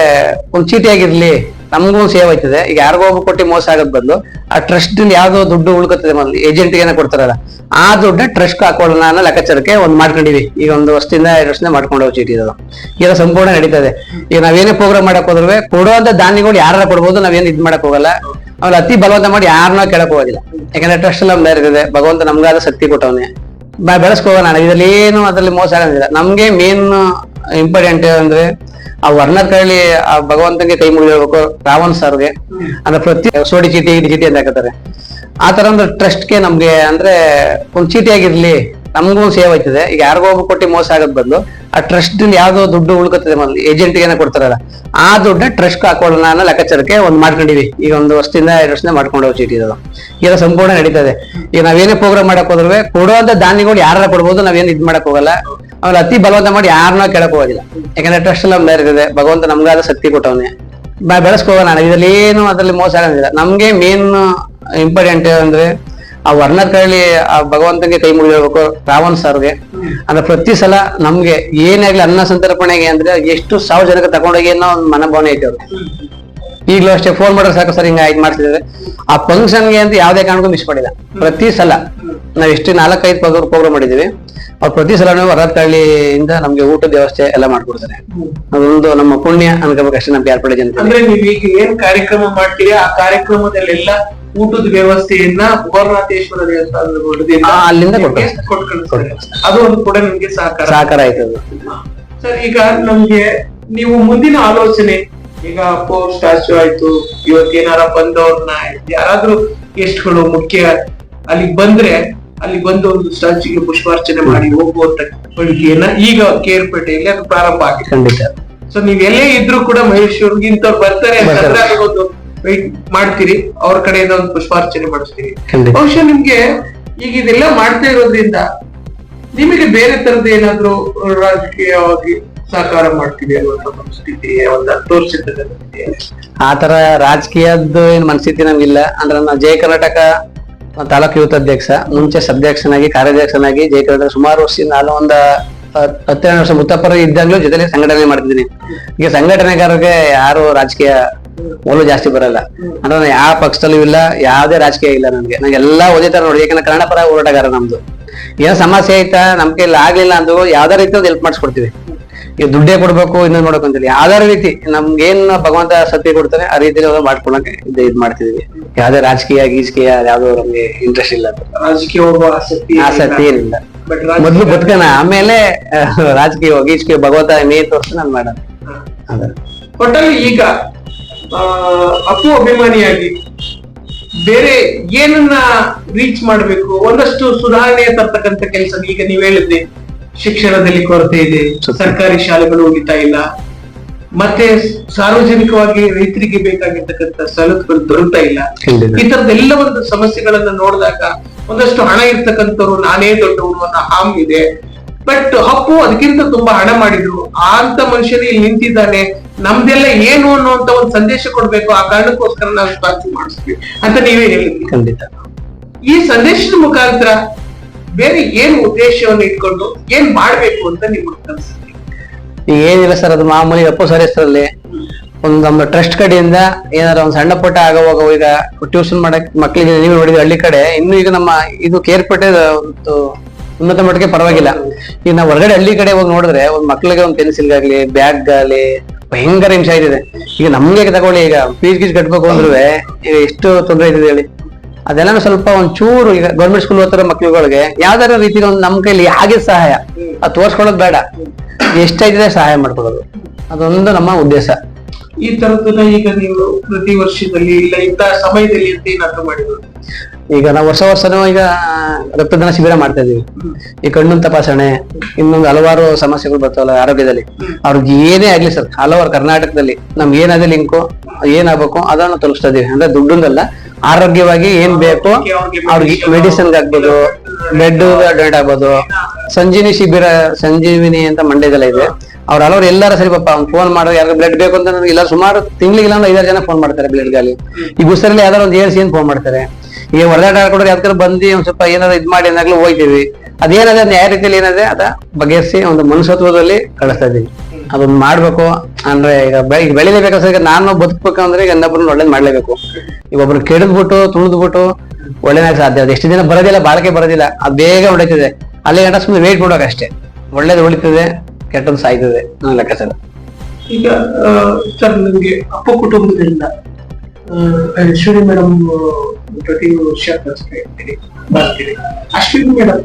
ಒಂದ್ ಚೀಟಿ ಆಗಿರ್ಲಿ, ನಮಗೂ ಸೇವ್ ಆಯ್ತದೆ. ಈಗ ಯಾರಿಗೋ ಒಬ್ಬ ಕೊಟ್ಟು ಮೋಸ ಆಗೋದ್ ಬದಲು ಆ ಟ್ರಸ್ಟ್ ಯಾವ್ದೋ ದುಡ್ಡು ಉಳ್ಕೊತದೆ ಮೊದಲು ಏಜೆಂಟ್ ಏನೋ ಕೊಡ್ತಾರಲ್ಲ, ಆ ದುಡ್ಡ ಟ್ರಸ್ಟ್ ಹಾಕೊಳ್ಳೋಣ ಅನ್ನೋ ಲೆಕ್ಕಾಚಾರಕ್ಕೆ ಒಂದ್ ಮಾಡ್ಕೊಂಡಿವಿ ಈಗ ಒಂದು ವರ್ಷದಿಂದ, ಎರಡು ವರ್ಷದಿಂದ ಮಾಡ್ಕೊಂಡು ಹೋಗಿ ಚೀಟಿ ಇದು. ಈಗ ಸಂಪೂರ್ಣ ನಡೀತದೆ. ಈಗ ನಾವೇನೇ ಪ್ರೋಗ್ರಾಮ್ ಮಾಡಕ್ ಹೋದ್ರೆ ಕೊಡುವಂತ ದಾನಿಗಳು ಯಾರ ಕೊಡ್ಬೋದು ನಾವೇನು ಇದ್ ಮಾಡಕ್ ಹೋಗಲ್ಲ. ಅವ್ರ ಅತಿ ಬಲವಂತ ಮಾಡಿ ಯಾರನ್ನ ಕೇಳಕ್ ಹೋಗೋದಿಲ್ಲ. ಯಾಕಂದ್ರೆ ಟ್ರಸ್ಟ್ ಎಲ್ಲ ನಮ್ದು ಇರ್ತದೆ. ಭಗವಂತ ನಮ್ಗಾದ ಶಕ್ತಿ ಕೊಟ್ಟವನೇ. ಬ- ಬೆಳೆಸ್ಕೋಗೋಣ ಹೋಗೋಣ ಇದ್ರಲ್ಲಿ ಏನು ಅದ್ರಲ್ಲಿ ಮೋಸ ಆಗೋದಿಲ್ಲ. ನಮ್ಗೆ ಮೇನ್ ಇಂಪಾರ್ಟೆಂಟ್ ಅಂದ್ರೆ ಆ ವರ್ಣರ್ ಕೈಲಿ ಆ ಭಗವಂತನಿಗೆ ಕೈ ಮುಗಿಬೇಕು ರಾವಣ್ ಸರ್ಗೆ. ಅಂದ್ರೆ ಪ್ರತಿ ಸೋಡಿ ಚೀಟಿ ಇಡಿ ಚೀಟಿ ಅಂತ ಹಾಕತ್ತಾರೆ. ಆ ತರ ಅಂದ್ರೆ ಟ್ರಸ್ಟ್ಗೆ ನಮ್ಗೆ ಅಂದ್ರೆ ಒಂದ್ ಚೀಟಿ ಆಗಿರ್ಲಿ, ನಮಗೂ ಸೇವ್ ಆಯ್ತದೆ. ಈಗ ಯಾರಿಗೋ ಕೊಟ್ಟು ಮೋಸ ಆಗದ್ ಬದಲು ಆ ಟ್ರಸ್ಟ್ ಯಾವ್ದೋ ದುಡ್ಡು ಉಳ್ಕೊತದೆ ಮೊದಲು ಏಜೆಂಟ್ ಏನೋ ಕೊಡ್ತಾರಲ್ಲ. ಆ ದುಡ್ಡ ಟ್ರಸ್ಟ್ ಹಾಕೊಳ್ಳೋಣ ಅನ್ನೋ ಲೆಕ್ಕಾಚಾರಕ್ಕೆ ಒಂದ್ ಮಾಡ್ಕೊಂಡಿವಿ ಈಗ ಒಂದು ವರ್ಷದಿಂದ ಎರಡು ವರ್ಷದಿಂದ ಮಾಡ್ಕೊಂಡು ಹೋಗಿ ಚೀಟಿ ಇದು ಈಗ ಸಂಪೂರ್ಣ ನಡೀತದೆ. ಈಗ ನಾವೇನೇ ಪ್ರೋಗ್ರಾಮ್ ಮಾಡಕ್ ಹೋದ್ರೆ ಕೊಡುವಂತ ದಾನಿಗಳು ಯಾರ ಕೊಡ್ಬೋದು, ನಾವೇನು ಇದ್ ಮಾಡಕ್ ಹೋಗಲ್ಲ. ಆಮೇಲೆ ಅತಿ ಬಲವಂತ ಮಾಡಿ ಯಾರನ್ನ ಕೇಳಕ್ ಹೋಗೋದಿಲ್ಲ. ಯಾಕಂದ್ರೆ ಟ್ರಸ್ಟ್ ಎಲ್ಲ ಇರ್ತದೆ. ಭಗವಂತ ನಮ್ಗಾದ ಶಕ್ತಿ ಕೊಟ್ಟವನೇ. ಬೆಳೆಸ್ಕೋಗ ನಾನು ಇದ್ರಲ್ಲಿ ಏನು ಅದ್ರಲ್ಲಿ ಮೋಸ ಆಗೋದಿಲ್ಲ. ನಮ್ಗೆ ಮೇನ್ ಇಂಪಾರ್ಟೆಂಟ್ ಅಂದ್ರೆ ಆ ವರ್ಣರ್ ಕೈಲಿ ಆ ಭಗವಂತನಿಗೆ ಕೈ ಮುಗಿದಿರ್ಬೇಕು, ರಾವಣ್ ಸರ್ಗೆ. ಅಂದ್ರೆ ಪ್ರತಿ ಸಲ ನಮ್ಗೆ ಏನಾಗ್ಲಿ ಅನ್ನ ಸಂತರ್ಪಣೆಗೆ ಅಂದ್ರೆ ಎಷ್ಟು ಸಾವಿರ ಜನಕ್ಕೆ ತಗೊಂಡೋಗಿ ಅನ್ನೋ ಒಂದು ಮನೋಭಾವನೆ ಐತೆ ಅವ್ರು ಈಗಲೂ ಅಷ್ಟೇ ಫೋನ್ ಮಾಡಿದ್ರೆ ಸಾಕು ಸರ್, ಹಿಂಗ ಇದು ಮಾಡ್ತಿದ್ದಾರೆ. ಆ ಫಂಕ್ಷನ್ಗೆ ಅಂತ ಯಾವ್ದೇ ಕಾರಣಕ್ಕೂ ಮಿಸ್ ಮಾಡಿಲ್ಲ. ಪ್ರತಿ ಸಲ ನಾವ್ ಎಷ್ಟು ನಾಲ್ಕೈದು ಪ್ರೋಗ್ರಾಮ್ ಮಾಡಿದೀವಿ ಅವ್ರು ಪ್ರತಿ ಸಲನೂ ವರದ್ ಕಳ್ಳಿಯಿಂದ ನಮ್ಗೆ ಊಟದ ವ್ಯವಸ್ಥೆ ಎಲ್ಲ ಮಾಡ್ಕೊಡ್ತಾರೆ. ಅದೊಂದು ನಮ್ಮ ಪುಣ್ಯ ಅನ್ಕೋಬೇಕಷ್ಟೇ ನಮ್ಗೆ ಏರ್ಪಡೆ ಜನ ಅಂದ್ರೆ ನೀವು ಈಗ ಏನ್ ಕಾರ್ಯಕ್ರಮ ಮಾಡ್ತೀರಿ ಆ ಕಾರ್ಯಕ್ರಮದಲ್ಲೆಲ್ಲ ಊಟದ ವ್ಯವಸ್ಥೆಯನ್ನ ಗೋರ್ನಾಥೇಶ್ವರ ದೇವಸ್ಥಾನದ ಅಲ್ಲಿಂದ. ಅದು ಒಂದು ಕೂಡ ನಿಮ್ಗೆ ಸಹಕಾರ. ಸಹಕಾರ ಆಯ್ತು ಸರ್ ಈಗ ನಮ್ಗೆ ನೀವು ಮುಂದಿನ ಆಲೋಚನೆ ಈಗ ಪೋಸ್ಟ್ ಸ್ಟ್ಯಾಚ್ಯೂ ಆಯ್ತು ಇವತ್ತೇನಾರ ಬಂದವ್ರನ್ನ ಯಾರಾದ್ರೂ ಗೆಸ್ಟ್ಗಳು ಮುಖ್ಯ ಅಲ್ಲಿಗೆ ಬಂದ್ರೆ ಅಲ್ಲಿ ಬಂದು ಒಂದು ಸ್ಟ್ಯಾಚ್ಯೂಗೆ ಪುಷ್ಪಾರ್ಚನೆ ಮಾಡಿ ಹೋಗುವಂತ ಕೋರಿಕೆಯನ್ನ ಈಗ ಕೇರ್ಪೇಟೆಯಲ್ಲಿ ಅದು ಪ್ರಾರಂಭ ಆಗಿದೆ. ಖಂಡಿತ. ಸೊ ನೀವ್ ಎಲ್ಲೇ ಇದ್ರು ಕೂಡ ಮಹೇಶ್ ಅವ್ರಿಗೆ ಇಂಥವ್ರು ಬರ್ತಾರೆ. ಅಂತಂದ್ರೆ ಒಂದು ವೆಯ್ಟ್ ಮಾಡ್ತೀರಿ ಅವ್ರ ಕಡೆಯಿಂದ ಒಂದು ಪುಷ್ಪಾರ್ಚನೆ ಮಾಡಿಸ್ತೀರಿ. ಬಹುಶಃ ನಿಮ್ಗೆ ಈಗ ಇದೆಲ್ಲ ಮಾಡ್ತಾ ಇರೋದ್ರಿಂದ ನಿಮಗೆ ಬೇರೆ ತರದ ಏನಾದ್ರು ರಾಜಕೀಯವಾಗಿ ಸಹಕಾರ ಮಾಡ್ತೀವಿ ಅನ್ನುವಂತ ಮನಸ್ಥಿತಿ ಒಂದು ತೋರಿಸಿದ್ದೆ ಆ ತರ ರಾಜಕೀಯದ್ದು ಏನ್ ಮನಸ್ಥಿತಿ ನಮ್ಗಿಲ್ಲ. ಅಂದ್ರೆ ನಾವು ಜಯ ಕರ್ನಾಟಕ ತಾಲೂಕು ಯೂತ್ ಅಧ್ಯಕ್ಷ, ಮುಂಚೆ ಸಭ್ಯಕ್ಷನಾಗಿ ಕಾರ್ಯಾಧ್ಯಕ್ಷನಾಗಿ ಜಯ ಕರ್ನಾಟಕ ಸುಮಾರು ವರ್ಷ ನಾನು ಒಂದ ಹತ್- ಹತ್ತೆರಡು ವರ್ಷ ಮುತ್ತಪ್ಪರ ಇದ್ದಾಗ್ಲೂ ಜೊತೆಲಿ ಸಂಘಟನೆ ಮಾಡ್ತಿದ್ದೀನಿ. ಈಗ ಸಂಘಟನೆಗಾರರಿಗೆ ಯಾರು ರಾಜಕೀಯ ಒಲವು ಜಾಸ್ತಿ ಬರಲ್ಲ. ಅಂದ್ರೆ ನಾನು ಯಾವ ಪಕ್ಷದಲ್ಲೂ ಇಲ್ಲ, ಯಾವ್ದೇ ರಾಜಕೀಯ ಇಲ್ಲ ನನಗೆ. ನಂಗೆ ಎಲ್ಲಾ ತರ ನೋಡಿ ಯಾಕಂದ್ರೆ ಕನ್ನಡ ಪರ ಹೋರಾಟಗಾರ ನಮ್ದು. ಏನೋ ಸಮಸ್ಯೆ ಐತಾ, ನಮ್ಗೆ ಇಲ್ಲ, ಆಗ್ಲಿಲ್ಲ ಅಂದ್ರು ಯಾವ್ದೇ ರೀತಿ ಹೆಲ್ಪ್ ಮಾಡಿಸ್ಕೊಡ್ತೀವಿ. ಈಗ ದುಡ್ಡೇ ಕೊಡ್ಬೇಕು ಇನ್ನೊಂದು ಮಾಡ್ಬೇಕು ಅಂತೇಳಿ ಯಾವ್ದಾರ ರೀತಿ ನಮ್ಗೆ ಏನ್ ಭಗವಂತ ಸತ್ಯ ಕೊಡ್ತಾನೆ ಆ ರೀತಿ ಅವ್ರು ಮಾಡ್ಕೊಳಕ್ಕೆ ಇದು ಇದ್ ಮಾಡ್ತಿದೀವಿ. ಯಾವ್ದೇ ರಾಜಕೀಯ ಗೀಜಕೀಯ ಯಾವ್ದು ನಮ್ಗೆ ಇಂಟ್ರೆಸ್ಟ್ ಇಲ್ಲ. ರಾಜಕೀಯ ಹೋಗುವ ಆಸಕ್ತಿ ಆಸಕ್ತಿ ಏನಿಲ್ಲ ಮೊದ್ಲು ಬದುಕೋಣ ಆಮೇಲೆ ರಾಜಕೀಯ ಗೀಜಕೀಯ ಭಗವಂತ ಮೇ ತೋರ್ಸಿ ನಾನು ಮಾಡೋಣ ಅದ. ಒಟ್ಟಲ್ಲಿ ಈಗ ಅಪ್ಪು ಅಭಿಮಾನಿಯಾಗಿ ಬೇರೆ ಏನನ್ನ ರೀಚ್ ಮಾಡ್ಬೇಕು ಒಂದಷ್ಟು ಸುಧಾರಣೆ ತರ್ತಕ್ಕಂಥ ಕೆಲಸ ಈಗ ನೀವ್ ಹೇಳಿದ್ರಿ. ಶಿಕ್ಷಣದಲ್ಲಿ ಕೊರತೆ ಇದೆ ಸರ್ಕಾರಿ ಶಾಲೆಗಳು ಉಳಿತಾ ಇಲ್ಲ. ಮತ್ತೆ ಸಾರ್ವಜನಿಕವಾಗಿ ರೈತರಿಗೆ ಬೇಕಾಗಿರ್ತಕ್ಕಂಥ ಸವಲತ್ತುಗಳು ದೊರಕ್ತಾ ಇಲ್ಲ. ಈ ತರದ ಎಲ್ಲ ಒಂದು ಸಮಸ್ಯೆಗಳನ್ನ ನೋಡಿದಾಗ ಒಂದಷ್ಟು ಹಣ ಇರ್ತಕ್ಕಂಥವ್ರು ನಾನೇ ದೊಡ್ಡವರು ಅನ್ನೋ ಹಾಮ್ ಇದೆ. ಬಟ್ ಅಪ್ಪು ಅದಕ್ಕಿಂತ ತುಂಬಾ ಹಣ ಮಾಡಿದ್ರು. ಆ ಅಂತ ಮನುಷ್ಯನೇ ಇಲ್ಲಿ ನಿಂತಿದ್ದಾನೆ. ನಮ್ದೆಲ್ಲ ಏನು ಅನ್ನುವಂತ ಒಂದು ಸಂದೇಶ ಕೊಡ್ಬೇಕು. ಆ ಕಾರಣಕ್ಕೋಸ್ಕರ ನಾವು ಸ್ಪಾನ್ಸರ್ ಮಾಡಿಸ್ತೀವಿ ಅಂತ ನೀವೇ ಹೇಳಿದ್ರಿ ಖಂಡಿತ. ಈ ಸಂದೇಶದ ಮುಖಾಂತರ ಬೇರೆ ಏನ್ ಉದ್ದೇಶವನ್ನು ಇಟ್ಕೊಂಡು ಏನ್ ಮಾಡ್ಬೇಕು ಅಂತ ನಿಮ್ಗೆ ಅನ್ಸುತ್ತೆ ಏನಿಲ್ಲ ಸರ್ ಅದು ಮಾಮೂಲಿ ಅಪ್ಪು ಸರ್ ಹೆಸರಲ್ಲಿ ಒಂದು ನಮ್ಮ ಟ್ರಸ್ಟ್ ಕಡೆಯಿಂದ ಏನಾರ ಒಂದು ಸಣ್ಣ ಪುಟ್ಟ ಆಗೋವಾಗ ಈಗ ಟ್ಯೂಷನ್ ಮಾಡಕ್ ಮಕ್ಕಳಿಗೆ ನೀವು ನೋಡಿದ್ವಿ ಹಳ್ಳಿ ಕಡೆ ಇನ್ನು ಈಗ ನಮ್ಮ ಇದು ಕೇರ್ಪೇಟೆ ಒಂದು ಉನ್ನತ ಮಟ್ಟಕ್ಕೆ ಪರವಾಗಿಲ್ಲ. ಈಗ ನಾವು ಹೊರಗಡೆ ಹಳ್ಳಿ ಕಡೆ ಹೋಗಿ ನೋಡಿದ್ರೆ ಒಂದ್ ಮಕ್ಳಿಗೆ ಒಂದು ಪೆನ್ಸಿಲ್ ಆಗ್ಲಿ ಬ್ಯಾಗ್ ಆಗ್ಲಿ ಭಯಂಕರ ಹಿಂಸೆ ಇದೆ ಈಗ ನಮ್ಗೆ ತಗೊಳ್ಳಿ ಈಗ ಫೀಸ್ ಗೀಸ್ ಕಟ್ಬೇಕು ಅಂದ್ರೆ ಈಗ ಎಷ್ಟು ತೊಂದರೆ ಇದೆ ಹೇಳಿ. ಅದೆಲ್ಲ ಸ್ವಲ್ಪ ಒಂಚೂರು ಚೂರು ಈಗ ಗೌರ್ಮೆಂಟ್ ಸ್ಕೂಲ್ ಓದ್ತಾರ ಮಕ್ಳುಗಳಿಗೆ ಯಾವ್ದಾರ ರೀತಿ ಒಂದು ನಮ್ ಕೈಲಿ ಹಾಗೆ ಸಹಾಯ. ಅದು ತೋರ್ಸ್ಕೊಳ್ಳೋದು ಬೇಡ. ಎಷ್ಟಾಯ್ತಿದೆ ಸಹಾಯ ಮಾಡ್ಕೊಳ್ಳೋದು. ಅದೊಂದು ನಮ್ಮ ಉದ್ದೇಶ. ಈ ತರದನ್ನ ಈಗ ನೀವು ಪ್ರತಿ ವರ್ಷದಲ್ಲಿ ಇಲ್ಲ ಇಂತಹ ಸಮಯದಲ್ಲಿ ಅಂತ ಏನಾದ್ರು ಮಾಡಿದ್ರು ಈಗ ನಾವು ವರ್ಷ ವರ್ಷನೂ ಈಗ ರಕ್ತದಾನ ಶಿಬಿರ ಮಾಡ್ತಾ ಇದೀವಿ. ಈ ಕಣ್ಣು ತಪಾಸಣೆ ಇನ್ನೊಂದು ಹಲವಾರು ಸಮಸ್ಯೆಗಳು ಬರ್ತಾವಲ್ಲ ಆರೋಗ್ಯದಲ್ಲಿ. ಅವ್ರಿಗೆ ಏನೇ ಆಗ್ಲಿ ಸರ್ ಹಲವಾರು ಕರ್ನಾಟಕದಲ್ಲಿ ನಮ್ಗೆ ಏನಾದ್ರೆ ಲಿಂಕು ಏನಾಗಬೇಕು ಅದನ್ನ ತಲುಪಿಸ್ತಾ ಇದೀವಿ. ಅಂದ್ರೆ ದುಡ್ಡೊಂದಲ್ಲ ಆರೋಗ್ಯವಾಗಿ ಏನ್ ಬೇಕು ಅವ್ರಿಗೆ ಮೆಡಿಸಿನ್ ಆಗ್ಬೋದು ಬೆಡ್ ಡೊನೇಟ್ ಆಗ್ಬೋದು. ಸಂಜೀವಿನಿ ಶಿಬಿರ ಸಂಜೀವಿನಿ ಅಂತ ಮಂಡ್ಯದಲ್ಲ ಇದೆ. ಅವ್ರ ಹಲವರು ಎಲ್ಲಾರ ಸರಿ ಪಾಪ ಅವ್ನು ಫೋನ್ ಮಾಡೋ ಯಾರು ಬ್ಲಡ್ ಬೇಕು ಅಂತ ನನಗೆ ಇಲ್ಲ ಸುಮಾರು ತಿಂಗಳಿಗೆ ಇಲ್ಲ ಐದಾರು ಜನ ಫೋನ್ ಮಾಡ್ತಾರೆ ಬ್ಲಡ್ ಗಾಲಿ ಈ ಗುಸರಲ್ಲಿ ಯಾವ್ದಾರು ಒಂದು ಏನ್ ಫೋನ್ ಮಾಡ್ತಾರೆ? ಈಗ ಹೊರದಾಟ ಆಡ್ಕೊಂಡ್ರೆ ಯಾವ್ದಾರು ಬಂದು ಒಂದ್ ಸ್ವಲ್ಪ ಏನಾದ್ರು ಇದ್ ಮಾಡಿ ಏನಾಗ್ಲೂ ಹೋಗ್ತೀವಿ. ಅದೇನಾದ್ರೆ ಅದ್ ಯಾವ ರೀತಿಯಲ್ಲಿ ಏನದೆ ಅದ ಬಗೆಹರಿಸಿ ಒಂದು ಮನುಷ್ಯತ್ವದಲ್ಲಿ ಕಳಿಸ್ತಾ ಇದೀವಿ. ಅದನ್ನ ಮಾಡ್ಬೇಕು. ಅಂದ್ರೆ ಈಗ ಬೆಳಿಗ್ಗೆ ಬೆಳಿಲೇಬೇಕು ಸರ್ ನಾನು ನಾನು ಬದುಕ್ಬೇಕಂದ್ರೆ ಈಗ ಇನ್ನೊಬ್ರನ್ನ ಒಳ್ಳೇದ್ ಮಾಡ್ಲೇಬೇಕು. ಈಗ ಒಬ್ರು ಕೆಡದ್ಬಿಟ್ಟು, ತುಳಿದ್ಬಿಟ್ಟು ಒಳ್ಳೇದಾಗ ಸಾಧ್ಯ. ಅದು ಎಷ್ಟು ದಿನ ಬರೋದಿಲ್ಲ, ಬಾಳಕೆ ಬರೋದಿಲ್ಲ. ಅದು ಬೇಗ ಉಳಿತದೆ ಅಲ್ಲಿ ಗಂಟ ಸುಮ್ಮನೆ ವೇಟ್ ಮಾಡೋಕೆ ಅಷ್ಟೇ. ಒಳ್ಳೇದು ಉಳಿತದೆ, ಕೆಟ್ಟದ್ದು ಸಾಯ್ತದೆ. ನನ್ನ ಲೆಕ್ಕಾಚಾರ. ಈಗ ಸರ್, ನಿಮ್ಗೆ ಅಪ್ಪ ಕುಟುಂಬದಿಂದ ಅಶ್ವಿನಿ ಮೇಡಮ್ ಪ್ರತಿ ವರ್ಷ ಬರ್ತೀರಿ ಬರ್ತೀರಿ. ಅಶ್ವಿನಿ ಮೇಡಮ್,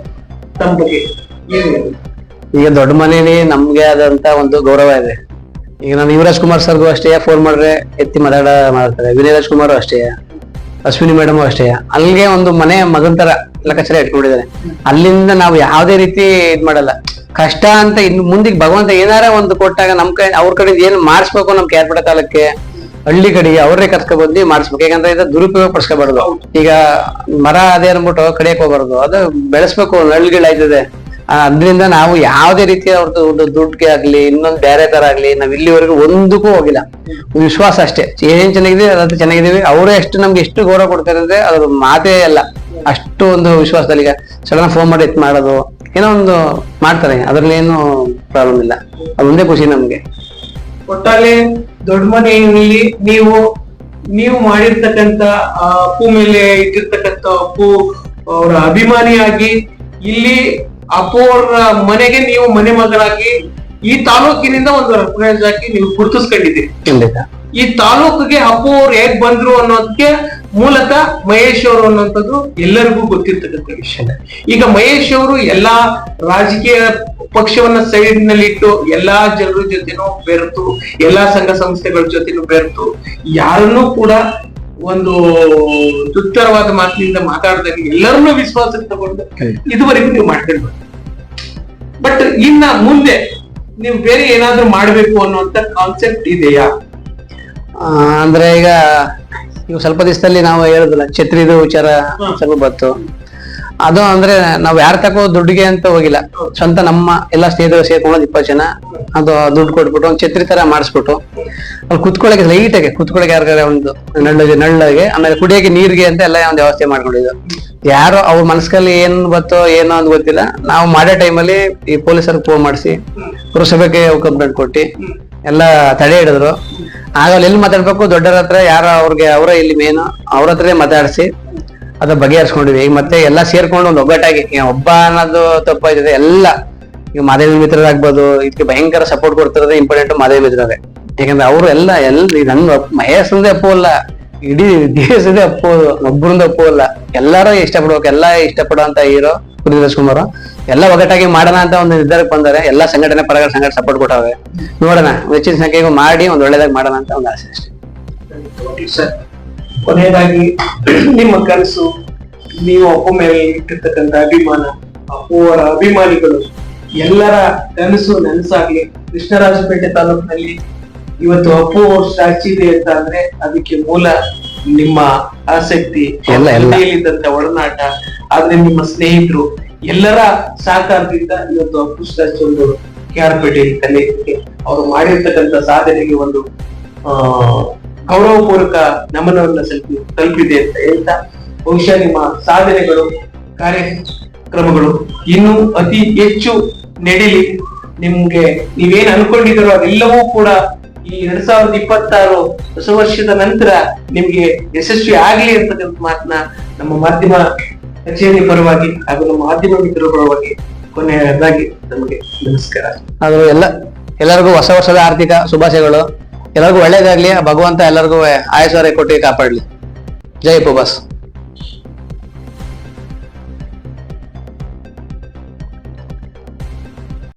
ತಮ್ಮ ಬಗ್ಗೆ ಏನು ಈಗ ದೊಡ್ಡ ಮನೇಲಿ ನಮ್ಗೆ ಆದಂತ ಒಂದು ಗೌರವ ಇದೆ. ಈಗ ನಾನು ಯುವರಾಜ್ ಕುಮಾರ್ ಸರ್ಗೂ ಅಷ್ಟೇ ಫೋನ್ ಮಾಡ್ರೆ ಎತ್ತಿ ಮಾತಾಡ ಮಾಡ್ತಾರೆ. ವಿನಯ್ ರಾಜ್ ಕುಮಾರ್ ಅಷ್ಟೇ, ಅಶ್ವಿನಿ ಮೇಡಮ್ ಅಷ್ಟೇ. ಅಲ್ಲಿಗೆ ಒಂದು ಮನೆ ಮಗನ್ ತರ ಲೆಕ್ಕಾಚಾರ ಇಟ್ಕೊಂಡಿದ್ದಾರೆ. ಅಲ್ಲಿಂದ ನಾವು ಯಾವ್ದೇ ರೀತಿ ಇದ್ ಮಾಡಲ್ಲ. ಕಷ್ಟ ಅಂತ ಇನ್ ಮುಂದಿಗೆ ಭಗವಂತ ಏನಾರ ಒಂದು ಕೊಟ್ಟಾಗ ನಮ್ ಕಡೆ, ಅವ್ರ ಕಡೆ ಏನ್ ಮಾಡಿಸ್ಬೇಕು ನಮ್ ಕೇರ್ಪಡ ಕಾಲಕ್ಕೆ? ಹಳ್ಳಿ ಕಡೆಗೆ ಅವ್ರೇ ಕರ್ಕೊ ಬಂದು ಮಾಡಿಸ್ಬೇಕು. ಯಾಕಂದ್ರೆ ಇದು ದುರುಪಯೋಗ ಪಡಿಸ್ಕೋಬಾರ್ದು. ಈಗ ಮರ ಅದೇ ಅನ್ಬಿಟ್ಟು ಕಡಿಯಕ್ ಹೋಗ್ಬಾರ್ದು. ಅದು ಬೆಳೆಸ್ಬೇಕು, ಹಳ್ಳಿಗಳು ಆಯ್ತದೆ. ಅದರಿಂದ ನಾವು ಯಾವುದೇ ರೀತಿಯ ಅವ್ರದ್ದು ಒಂದು ದುಡ್ಡಿಗೆ ಆಗ್ಲಿ, ಇನ್ನೊಂದು ಬೇರೆ ತರ ಆಗ್ಲಿ, ನಾವ್ ಇಲ್ಲಿವರೆಗೂ ಒಂದಕ್ಕೂ ಹೋಗಿಲ್ಲ. ವಿಶ್ವಾಸ ಅಷ್ಟೇ. ಏನ್ ಚೆನ್ನಾಗಿದೆ ಅದಂತ ಚೆನ್ನಾಗಿದೀವಿ ಅವರೇ ಎಷ್ಟು ನಮ್ಗೆ ಎಷ್ಟು ಗೌರವ ಕೊಡ್ತಾರೆ ಅಂದ್ರೆ ಅದ್ರ ಮಾತೇ ಅಲ್ಲ. ಅಷ್ಟು ಒಂದು ವಿಶ್ವಾಸದಲ್ಲಿ ಈಗ ಸಡನ್ ಫೋನ್ ಮಾಡಿ ಎತ್ ಮಾಡೋದು, ಏನೋ ಒಂದು ಮಾಡ್ತಾರೆ. ಅದ್ರಲ್ಲಿ ಏನು ಪ್ರಾಬ್ಲಮ್ ಇಲ್ಲ. ಅದೊಂದೇ ಖುಷಿ ನಮ್ಗೆ. ಒಟ್ಟಾರೆ ದೊಡ್ಡ ಮನೆಯಲ್ಲಿ ನೀವು ನೀವು ಮಾಡಿರ್ತಕ್ಕಂತ ಅಪ್ಪು ಮೇಲೆ ಇಟ್ಟಿರ್ತಕ್ಕಂತ ಅಪ್ಪು ಅವರ ಅಭಿಮಾನಿಯಾಗಿ ಇಲ್ಲಿ ಅಪ್ಪು ಅವರ ಮನೆಗೆ ನೀವು ಮನೆ ಮಗಳಾಗಿ ಈ ತಾಲೂಕಿನಿಂದ ಒಂದು ರೆಫರೆನ್ಸ್ ಹಾಕಿ ನೀವು ಗುರುತಿಸ್ಕೊಂಡಿದ್ದೀರಿ. ಖಂಡಿತ. ಈ ತಾಲೂಕಿಗೆ ಅಪ್ಪು ಅವ್ರು ಹೇಗ್ ಬಂದ್ರು ಅನ್ನೋದಕ್ಕೆ ಮೂಲತಃ ಮಹೇಶ್ ಅವರು ಅನ್ನೋಂಥದ್ದು ಎಲ್ಲರಿಗೂ ಗೊತ್ತಿರ್ತಕ್ಕಂಥ ವಿಷಯ. ಈಗ ಮಹೇಶ್ ಅವರು ಎಲ್ಲಾ ರಾಜಕೀಯ ಪಕ್ಷವನ್ನ ಸೈಡ್ನಲ್ಲಿ ಇಟ್ಟು ಎಲ್ಲಾ ಜನರ ಜೊತೆನೂ ಬೆರೆತು ಎಲ್ಲಾ ಸಂಘ ಸಂಸ್ಥೆಗಳ ಜೊತೆನೂ ಬೆರೆತು ಯಾರನ್ನೂ ಕೂಡ ಒಂದು ತೃಪ್ತರವಾದ ಮಾತಿನಿಂದ ಮಾತಾಡಿದಾಗ ಎಲ್ಲರನ್ನೂ ವಿಶ್ವಾಸಕ್ಕೆ ತಗೊಂಡು ಇದುವರೆಗೂ ನೀವು ಮಾಡ್ಕೊಂಡು ಬಟ್ ಇನ್ನ ಮುಂದೆ ನೀವು ಬೇರೆ ಏನಾದ್ರೂ ಮಾಡ್ಬೇಕು ಅನ್ನುವಂತ ಕಾನ್ಸೆಪ್ಟ್ ಇದೆಯಾ? ಅಂದ್ರೆ ಈಗ ಈಗ ಸ್ವಲ್ಪ ದಿವಸದಲ್ಲಿ ನಾವು ಹೇಳುದಿಲ್ಲ ಛತ್ರಿದು ವಿಚಾರ ಸ್ವಲ್ಪ ಬಂತು. ಅದು ಅಂದ್ರೆ ನಾವ್ ಯಾರ ತಕೋ ದುಡ್ಡಿಗೆ ಅಂತ ಹೋಗಿಲ್ಲ. ಸ್ವಂತ ನಮ್ಮ ಎಲ್ಲಾ ಸ್ನೇಹಿತರು ಸೇರ್ಕೊಂಡು ಇಪ್ಪತ್ತು ಜನ ಅದು ದುಡ್ಡು ಕೊಟ್ಬಿಟ್ಟು ಒಂದ್ ಛತ್ರಿ ತರ ಮಾಡಿಸ್ಬಿಟ್ಟು ಅಲ್ಲಿ ಕುತ್ಕೊಳ್ಳೋಕೆ ಲೈಟ್ ಆಗಿ ಕುತ್ಕೊಳ್ಳೋಕೆ ಯಾರಿಗಾರ ಒಂದು ನಳ್ಳಗೆ ನಳ್ಳಗೆ, ಆಮೇಲೆ ಕುಡಿಯೋಕೆ ನೀರಿಗೆ ಅಂತ ಎಲ್ಲ ಒಂದು ವ್ಯವಸ್ಥೆ ಮಾಡ್ಕೊಂಡಿದ್ದು. ಯಾರು ಅವ್ರ ಮನಸ್ಸಲ್ಲಿ ಏನ್ ಬತ್ತೋ ಏನೋ ಅಂತ ಗೊತ್ತಿಲ್ಲ. ನಾವು ಮಾಡೋ ಟೈಮಲ್ಲಿ ಈ ಪೊಲೀಸರ್ ಫೋನ್ ಮಾಡಿಸಿ, ಪುರಸಭೆಗೆ ಕಂಪ್ಲೇಂಟ್ ಕೊಟ್ಟು, ಎಲ್ಲ ತಡೆ ಹಿಡಿದ್ರು. ಆಗ ಅಲ್ಲಿ ಎಲ್ಲಿ ಮಾತಾಡ್ಬೇಕು? ದೊಡ್ಡರ ಹತ್ರ ಯಾರ ಅವ್ರಿಗೆ, ಅವರ ಇಲ್ಲಿ ಮೇನು ಅವ್ರ ಹತ್ರ ಮಾತಾಡಿಸಿ ಅದ ಬಗೆಹರಿಸ್ಕೊಂಡಿವಿ ಮತ್ತೆ ಎಲ್ಲ ಸೇರ್ಕೊಂಡು ಒಂದು ಒಗ್ಗಟ್ಟಾಗಿ ಒಬ್ಬ ಅನ್ನೋದು ತಪ್ಪಾಯ್ತದೆ ಎಲ್ಲ ಈಗ ಮಾದೇವಿ ಮಿತ್ರರಾಗ್ಬೋದು ಇದಕ್ಕೆ ಭಯಂಕರ ಸಪೋರ್ಟ್ ಕೊಡ್ತಿರೋದೇ ಇಂಪಾರ್ಟೆಂಟ್ ಮಾದೇವಿ ಮಿತ್ರರೇ. ಯಾಕಂದ್ರೆ ಅವರು ಎಲ್ಲ ಈಗ ನನ್ನ ಮಹೇಶ್ ಅಪ್ಪು ಅಲ್ಲ, ಇಡೀ ದೇಶದೇ ಅಪ್ಪು ಒಬ್ಬರಿಂದ ಅಪ್ಪು ಅಲ್ಲ. ಎಲ್ಲರೂ ಇಷ್ಟಪಡ್ಬೇಕು, ಎಲ್ಲ ಇಷ್ಟಪಡುವಂತ ಹೀರೋ ಪುನೀತ್ ಕುಮಾರ್ ಎಲ್ಲ ಒಗ್ಗಟ್ಟಾಗಿ ಮಾಡೋಣ ಅಂತ ಒಂದು ನಿರ್ಧಾರಕ್ಕೆ ಬಂದರೆ. ಎಲ್ಲ ಸಂಘಟನೆ ಪರಗಳ ಸಂಘಟನೆ ಸಪೋರ್ಟ್ ಕೊಟ್ಟವೆ ನೋಡೋಣ, ಹೆಚ್ಚಿನ ಸಂಖ್ಯೆಗೂ ಮಾಡಿ ಒಂದು ಒಳ್ಳೇದಾಗಿ ಮಾಡೋಣ ಅಂತ ಒಂದು ಆಸೆ ಅಷ್ಟೇ. ಕೊನೆಯದಾಗಿ ನಿಮ್ಮ ಕನಸು ನೀವು ಅಪ್ಪು ಮೇಲೆ ಇಟ್ಟಿರ್ತಕ್ಕಂಥ ಅಭಿಮಾನ ಅಪ್ಪುವರ ಅಭಿಮಾನಿಗಳು ಎಲ್ಲರ ಕನಸು ನನಸಾಗ್ಲಿ. ಕೃಷ್ಣರಾಜಪೇಟೆ ತಾಲೂಕಿನಲ್ಲಿ ಇವತ್ತು ಅಪ್ಪು ಅವ್ರ ಸ್ಟ್ಯಾಚು ಇದೆ ಅಂತ ಅಂದ್ರೆ ಅದಕ್ಕೆ ಮೂಲ ನಿಮ್ಮ ಆಸಕ್ತಿ. ಇದ್ದಂತ ಒಡನಾಟ ಆದ್ರೆ ನಿಮ್ಮ ಸ್ನೇಹಿತರು ಎಲ್ಲರ ಸಹಕಾರದಿಂದ ಇವತ್ತು ಅಪ್ಪು ಸ್ಟ್ಯಾಚು ಒಂದು ಕೆ ಆರ್ ಪೇಟೆಯಲ್ಲಿ ಕಲಿಯಕ್ಕೆ ಅವರು ಮಾಡಿರ್ತಕ್ಕಂಥ ಸಾಧನೆಗೆ ಒಂದು ಆ ಗೌರವಪೂರ್ವಕ ನಮನವನ್ನ ಸಲ್ಪಿ, ತಲುಪಿದೆ ಅಂತ ಹೇಳ್ತಾ, ಬಹುಶಃ ನಿಮ್ಮ ಸಾಧನೆಗಳು, ಕಾರ್ಯಕ್ರಮಗಳು ಇನ್ನೂ ಅತಿ ಹೆಚ್ಚು ನಡೀಲಿ. ನಿಮ್ಗೆ ನೀವೇನ್ ಅನ್ಕೊಂಡಿದ್ದೀರೋ ಅದೆಲ್ಲವೂ ಕೂಡ ಈ ಎರಡ್ ಸಾವಿರದ ಇಪ್ಪತ್ತಾರು ಹೊಸ ವರ್ಷದ ನಂತರ ನಿಮ್ಗೆ ಯಶಸ್ವಿ ಆಗ್ಲಿ ಅಂತಕ್ಕಂಥ ಮಾತನ್ನ ನಮ್ಮ ಮಾಧ್ಯಮ ಕಚೇರಿ ಪರವಾಗಿ ಹಾಗೂ ನಮ್ಮ ಮಾಧ್ಯಮ ಮಿತ್ರರ ಪರವಾಗಿ ಕೊನೆಯದಾಗಿ ನಮಗೆ ನಮಸ್ಕಾರ. ಅದು ಎಲ್ಲ, ಎಲ್ಲರಿಗೂ ಹೊಸ ವರ್ಷದ ಆರ್ಥಿಕ ಶುಭಾಶಯಗಳು. ಎಲ್ಲರಿಗೂ ಒಳ್ಳೇದಾಗ್ಲಿ ಭಗವಂತ ಎಲ್ಲರಿಗೂ ಆಯಸ್ವರ ಕೊಟ್ಟು ಕಾಪಾಡ್ಲಿ. ಜೈ ಉಪವಾಸ್